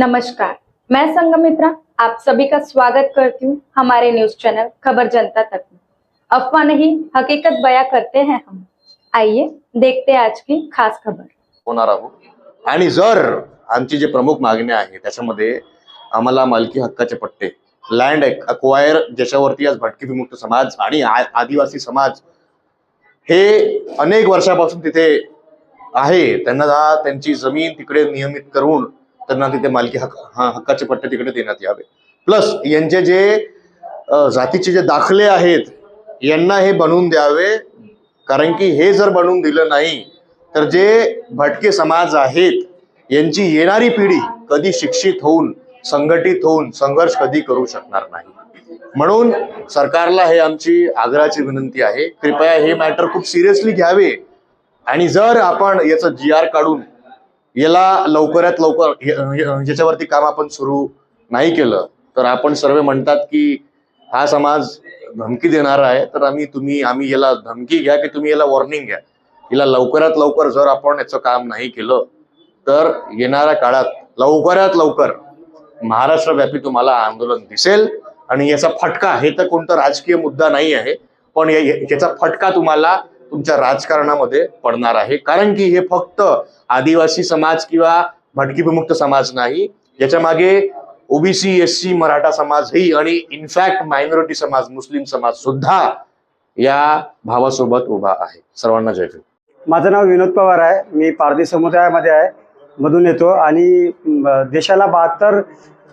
नमस्कार मैं संगमित्रा आप सभी का स्वागत करती हूँ हमारे न्यूज चैनल खबर जनता तक में। अफवाह नहीं हकीकत बयां करते हैं हम। आइए देखते हैं आज की खास खबर। होणार आहोत। आणि जर आमची जे प्रमुख मागणी आहे त्याच्यामध्ये आम्हाला मालकी हक्काचे पट्टे लँड अक्वायर ज्याच्यावरती आज भटकी विमुक्त समाज आणि आदिवासी समाज हे अनेक वर्षापासून तिथे आहे. त्यांना त्यांची जमीन तिकडे नियमित करून त्यांना तिथे मालकी हक्क हा हक्काचे पट्टे तिकडे देण्यात यावे. प्लस यांचे जे जातीचे जे दाखले आहेत यांना हे बनवून द्यावे. कारण की हे जर बनवून दिलं नाही तर जे भटके समाज आहेत यांची येणारी पिढी कधी शिक्षित होऊन संघटित होऊन संघर्ष कधी करू शकणार नाही. म्हणून सरकारला हे आमची आग्रहाची विनंती आहे. कृपया हे मॅटर खूप सिरियसली घ्यावे. आणि जर आपण याचं जी आर काढून याला लवकरात लवकर याच्यावरती काम आपण सुरू नाही केलं तर आपण सर्व म्हणतात की हा समाज धमकी देणारा आहे तर आम्ही तुम्ही आम्ही याला धमकी घ्या की तुम्ही याला वॉर्निंग घ्या. हिला लवकरात लवकर जर आपण याचं काम नाही केलं तर येणाऱ्या काळात लवकरात लवकर महाराष्ट्रव्यापी तुम्हाला आंदोलन दिसेल आणि याचा फटका हे तर कोणता राजकीय मुद्दा नाही आहे पण या- याचा फटका तुम्हाला तुमच्या राजकारणामध्ये पडणार आहे. कारण की हे फक्त आदिवासी समाज किंवा भटकी विमुक्त समाज नाही याच्या मागे ओबीसी एस सी मराठा समाजही आणि इनफॅक्ट मायनॉरिटी समाज मुस्लिम समाज सुद्धा या भावासोबत उभा आहे. सर्वांना जय भीम माझं नाव विनोद पवार आहे. मी पारधी समुदायामध्ये आहे. मधून येतो आणि देशाला बहात्तर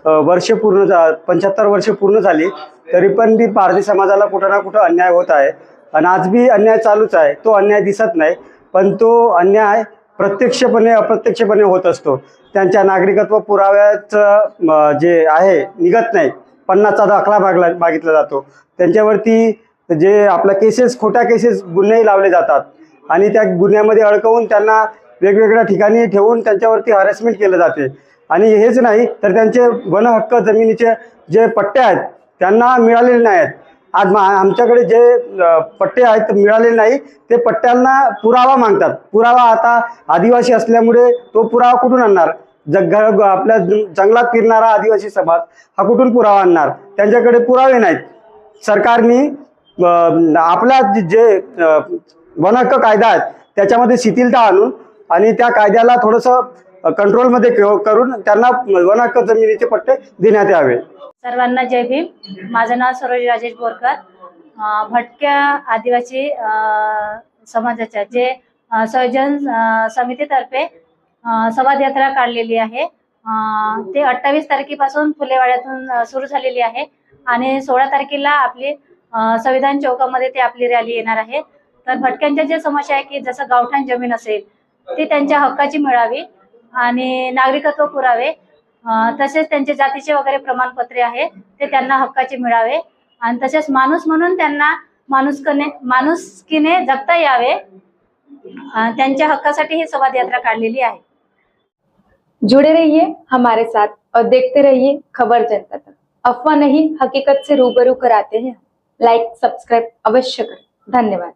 वर्ष पूर्ण जा पंच्याहत्तर वर्ष पूर्ण झाली तरी पण ती पारधी समाजाला कुठं ना कुठं अन्याय होत आहे. आणि आज बी अन्याय चालूच आहे. तो अन्याय दिसत नाही पण तो अन्याय प्रत्यक्षपणे अप्रत्यक्षपणे होत असतो. त्यांच्या नागरिकत्व पुराव्याचं जे आहे निघत नाही. पन्नासचा दाखला मागला मागितला जातो. त्यांच्यावरती जे आपल्या केसेस खोट्या केसेस गुन्हेही लावले जातात. आणि त्या गुन्ह्यामध्ये अडकवून त्यांना वेगवेगळ्या ठिकाणी ठेवून त्यांच्यावरती हॅरेसमेंट केलं जाते. आणि हेच नाही तर त्यांचे वनहक्क जमिनीचे जे पट्टे आहेत त्यांना मिळालेले नाही आहेत आज आमच्याकडे जे पट्टे आहेत मिळाले मिळालेले नाही ते पट्ट्यांना पुरावा मागतात. पुरावा आता आदिवासी असल्यामुळे तो पुरावा कुठून आणणार? जग आपल्या जंगलात फिरणारा आदिवासी समाज हा कुठून पुरावा आणणार? त्यांच्याकडे पुरावे नाहीत. सरकारने आपला जे- जे कायदा आहे त्याच्यामध्ये शिथिलता आणून आणि त्या कायद्याला थोडंसं कंट्रोलमध्ये करून त्यांना वन हक्क जमिनीचे पट्टे देण्यात यावे. सर्वांना जय भीम. माझं नाव सरोज राजेश बोरकर. भटक्या आदिवासी समाजाच्या जे अं, संयोजन समितीतर्फे संवाद यात्रा काढलेली आहे. ते अठ्ठावीस तारखेपासून फुलेवाड्यातून सुरू झालेली आहे आणि सोळा तारखेला आपली संविधान चौकामध्ये ते आपली रॅली येणार आहे. तर भटक्यांच्या ज्या समस्या आहे की जसं गावठाण जमीन असेल ती त्यांच्या हक्काची मिळावी. आणि नागरिकत्व पुरावे तसेच त्यांचे जातीचे वगैरे प्रमाणपत्रे आहे ते त्यांना हक्काचे मिळावे. आणि तसेच माणूस म्हणून त्यांना माणुसकने माणुसकीने जगता यावे. त्यांच्या हक्कासाठी ही संवाद यात्रा काढलेली आहे. जुड़े रहिए हमारे साथ और देखते रहिए खबर जनता तक. अफवाह नहीं हकीकत से रूबरू कराते हैं लाइक सब्सक्राइब अवश्य करें. धन्यवाद.